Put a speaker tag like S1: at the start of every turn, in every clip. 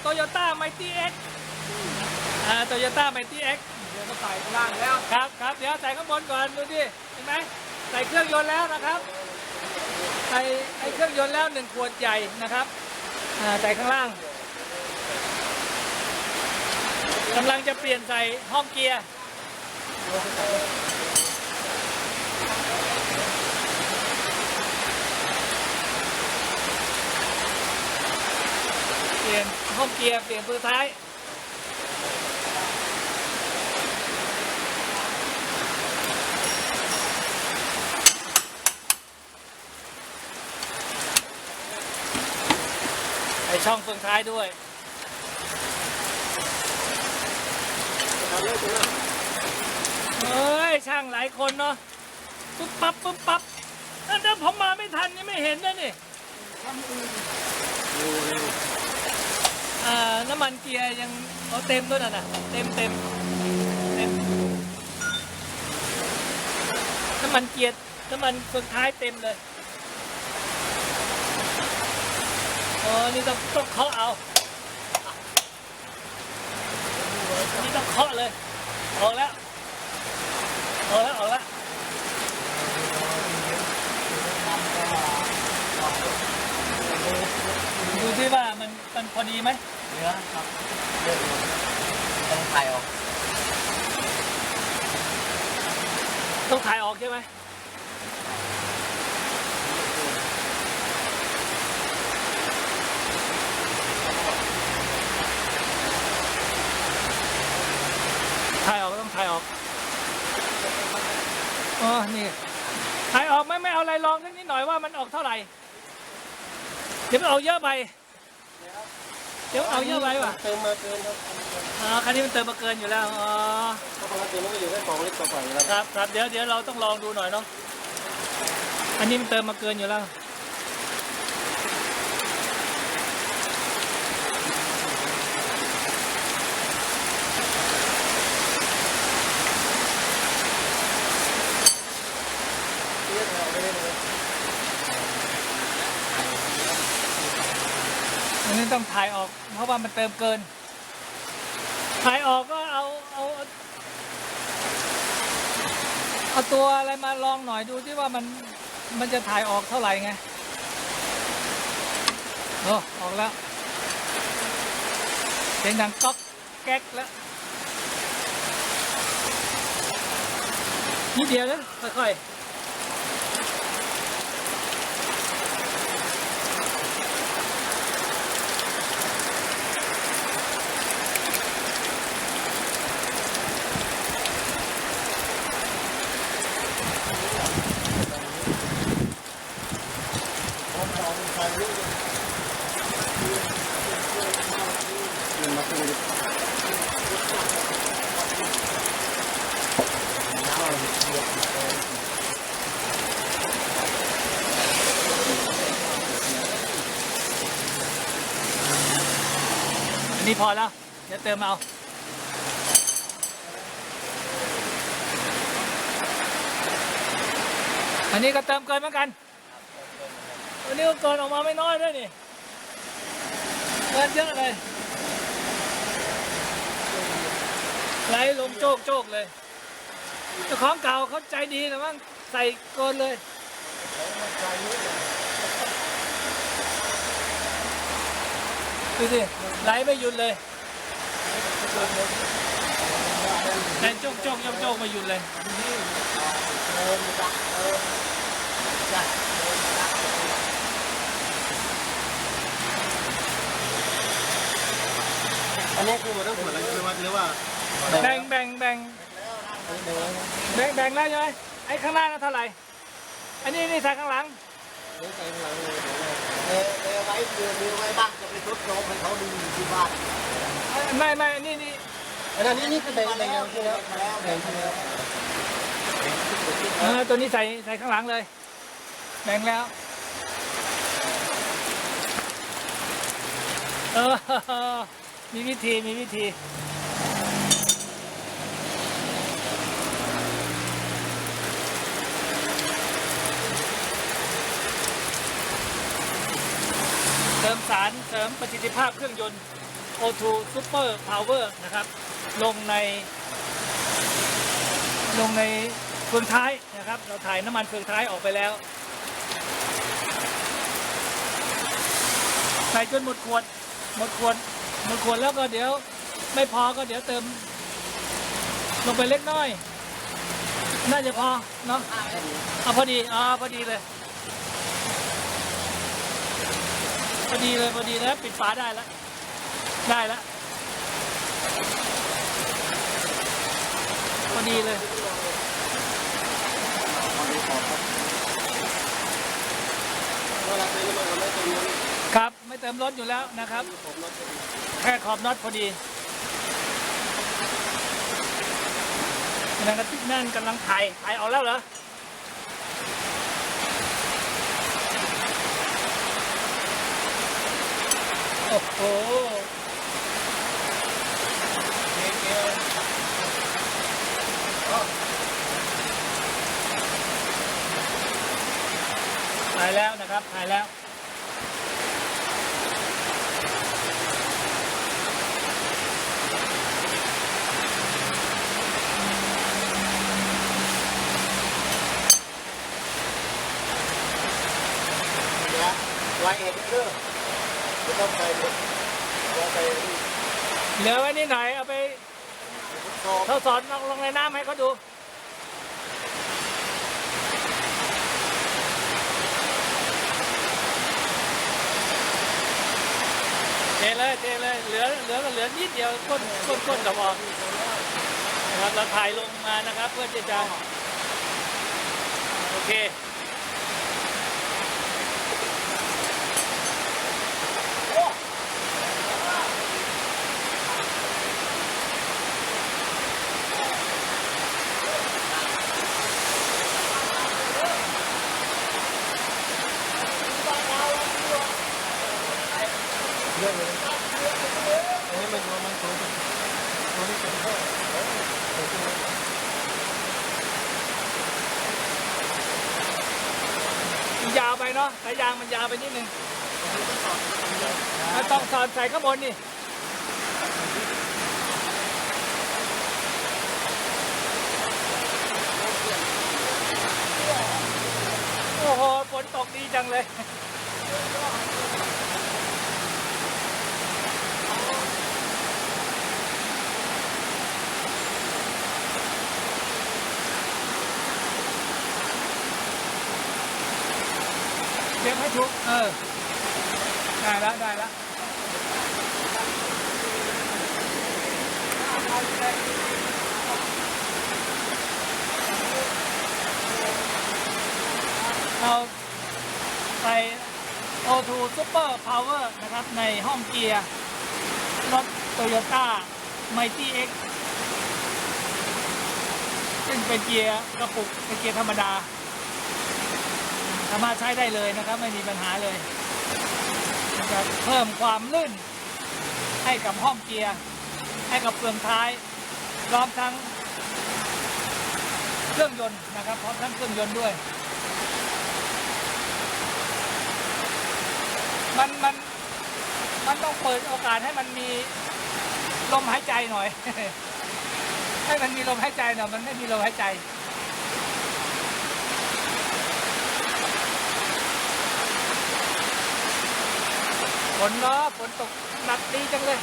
S1: โตโยต้าไมตี้
S2: เอ็
S1: กอ่าโตโยต้าไมตี้เอ็กซ์เดี๋
S2: ยวก็ใส่ข้างล่างแล้ว
S1: ครับครับเดี๋ยวใส่ข้างบนก่อนดูดิเห็นไหมใส่เครื่องยนต์แล้วนะครับใส่ไอเครื่องยนต์แล้วหนึ่งขวดใหญ่นะครับอ่าใส่ข้างล่างกำลังจะเปลี่ยนใส่ห้องเกียร์ ห้องเกียร์เปลี่ยนตัวท้ายไอช่องเฟืองท้ายด้วยเฮ้ย ช่างหลายคนเนาะปุ๊บปั๊บปุ๊บปั๊บนั่นถ้าผมมาไม่ทันนี่ไม่เห็นนะนี่อ่าน้ำมันเกียร์ยังเอาเต็มด้วยนะน่ะเต็มเต็มเต็มน้ำมันเกียร์น้ำมันเฟืองท้ายเต็มเลยอ๋อนี่ต้องต้องเคาะเอานี่ต้องเคาะเลยออกแล้วออกแล้วออกแล้วดูที่ว่ามันมันพอดีไหม
S2: เนื้อครับเยอะอยู่ต้องถ่ายออก
S1: ต้องถ่ายออกใช่ไหมถ่ายออกต้องถ่ายออกอ๋อนี่ถ่ายออกไม่ไม่เอาอะไรลองสักนิดหน่อยว่ามันออกเท่าไหร่เดี๋ยวมันออกเยอะไป เดี๋ยวเอาเยอะไปว่ะ
S2: เติมมาเกินครับ
S1: อ๋อคันนี้มันเติมมาเกินอยู่แล้วอ๋อ
S2: ถ้าปกติมันก็อยู่แค่สองลิตรกว่าๆครับ
S1: ครับครับเดี๋ยวเดี๋ยวเราต้องลองดูหน่อยเนาะอันนี้มันเติมมาเกินอยู่แล้ว
S2: เลือดออกไม่ได้เลย
S1: อัน นี้ต้องถ่ายออกเพราะว่ามันเติมเกิน ถ่ายออกก็เอาเอาเอาตัวอะไรมาลองหน่อยดูที่ว่ามันมันจะถ่ายออกเท่าไหร่ไงโอ้ออกแล้วเสียงดังก๊อกแก๊กแล้วนิดเดียวนะค่อยๆ
S2: ผมลองถ่ายรูปมันมาขึ้นลิตร
S1: อันนี้พอแล้ว เดี๋ยวเติมเอาอันนี้ก็เติมเกินเหมือนกันอันนี้ก็เกินออกมาไม่น้อยด้วยนี่เกินเยอะเลยไหลลงโจกโจกเลยเจ้าของเก่าเขาใจดีนะมั้งใส่เกินเลยดูสิไหลไม่หยุดเลย แต่โจกโจกโจกโจกม่หยุดเลย
S2: อันนี้คือมดทั้งขวดเลยหรือว่าหรือว่า
S1: แบ่งแบ่งแบ่งแบ่งแบ่งแล้วใช่ไหมไอ้ข้างหน้านั่นเท่าไหร่ อันนี้นี่ใส่ข้างหลัง
S2: เลี้ยข้างหลังเลย เออเออไว้เผื่อมีไว้บ้างจะไปทดลองให้เขาดูอยู่ที่บ้าน
S1: ไม่ไม่อันนี้นี่
S2: อันนี้นี่คือแบ่งแบ่งกันใช่ไหมแบ่งใช่ไหม
S1: เออตัวนี้ใส่ใส่ข้างหลังเลย แบ่งแล้ว เออ มีวิธีมีวิธี เติมสา รเสริมประสิทธิภาพเครื่องยนต์ O2 Super Power นะครับ ลงใน ลงในเฟืองท้ายนะครับ เราถ่ายน้ำมันเฟืองท้ายออกไปแล้ว ใส่จนหมดขวด หมดขวด หมดขวดแล้วก็เดี๋ยวไม่พอก็เดี๋ยวเติม ลงไปเล็กน้อย น่าจะพอเนาะเอาพอดีอ่าพอดีเลย พ อดีเลยพอดีแล้วปิดฝาได้แล้วได้แล้วพอดีเลยครับไม่เติมรถอยู่แล้วนะครับ แค่ขอบน็อตพอดีนั่นก็นั่นกำลังถ่ายถ่ายออกแล้วเหรอ โอ้โห
S2: เก๋เก๋อ๋อ
S1: ถ่ายแล้วนะครับถ่ายแล้ว
S2: เดี๋ยไว้เองเด้อ ต้องไปเราไป
S1: เหลือไว้นิดหน่อยเอาไป
S2: โซ่
S1: ทดสอบลงลงในน้ำให้เขาดูเทเลยเทเลยเหลือเหลือก็เหลือนิดเดียวก้นก้นก้นกับออกนะครับเราถ่ายลงมานะครับ เพื่อที่จะโอเค
S2: เรื่องเลยอันนี้ มัน
S1: ยาวไปเนาะสายยางมันยาวไปนิดนึงมันต้องสอดใส่ข้างบนนี่โอ้โหฝนตกดีจังเลย เก็บให้ถูกเออ ได้แล้วได้แล้วเราใส่ O2 Super Power นะครับ ในห้องเกียร์รถ Toyota Mighty X ซึ่งเป็นเกียร์กระปุกเป็นเกียร์ธรรมดาามารถใช้ได้เลยนะครับ ไม่มีปัญหาเลยจะเพิ่มความลื่นให้กับห้องเกียร์ ให้กับเฟืองท้ายพร้อมทั้งเครื่องยนต์นะครับพร้อมทั้งเครื่องยนต์ด้วย มันมันมันต้องเปิดโอกาสให้มันมีลมหายใจหน่อย ให้มันมีลมหายใจหน่อยมันไม่มีลมหายใจ ฝนเนาะฝนตกหนักดีจังเลย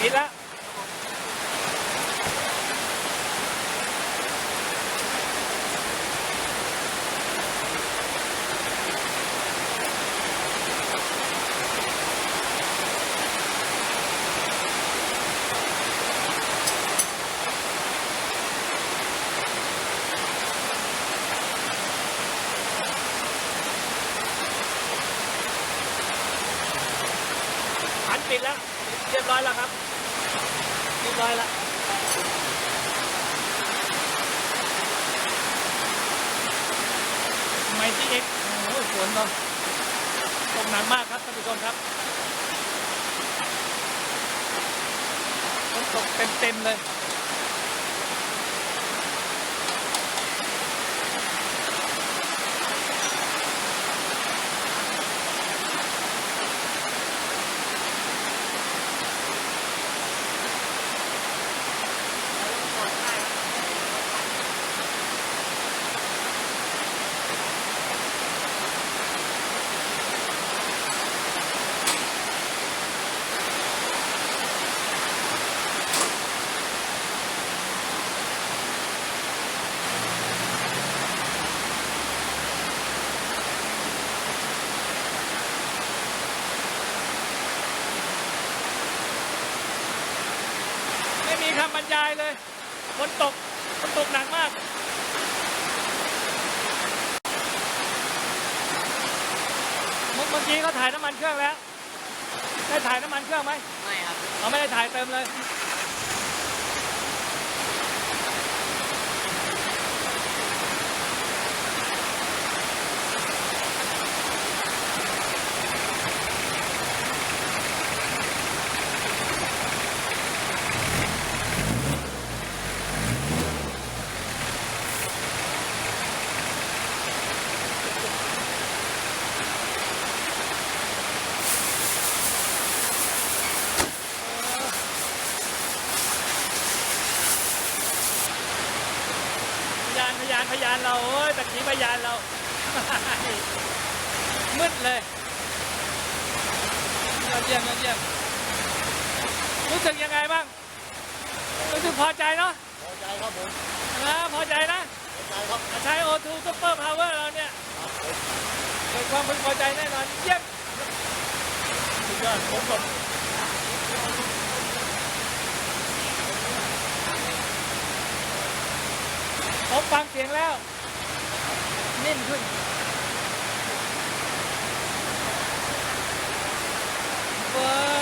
S1: ปิดละ อันปิดแล้ว เรียบร้ อยแล้วครับเรียบร้อยแล้วไมที่เอ็กโอ้ยฝนเนาะตกหนักมากครับท่านผู้ชมครับฝนตกเต็มๆเลย คำบรรยายเลยฝนตกฝนตกหนักมากเมื่อเมื่อกี้เขาถ่ายน้ำมันเครื่องแล้ว ได้ถ่ายน้ำมันเครื่องไหม
S2: ไม่ครับ
S1: เราไม่ได้ถ่ายเติมเลย พยานพยานพยานเราโอ้ยตะกี้พยานเรา มืดเลยยอดเยี่ยมยอดเยี่ยมรู้สึกยังไงบ้างรู้สึกพอใจเนาะ
S2: พอใจครับผม
S1: นะพอใจนะ
S2: พอใจครับ
S1: ใช้โอทูซุปเปอร์พาวเวอร์เราเนี่ย
S2: ครับผม
S1: เกิดความพึงพอใจแน่นอนเยี่ยมสุดยอดผมผม ผมฟังเสียงแล้ว นิ่มขึ้น เบอร์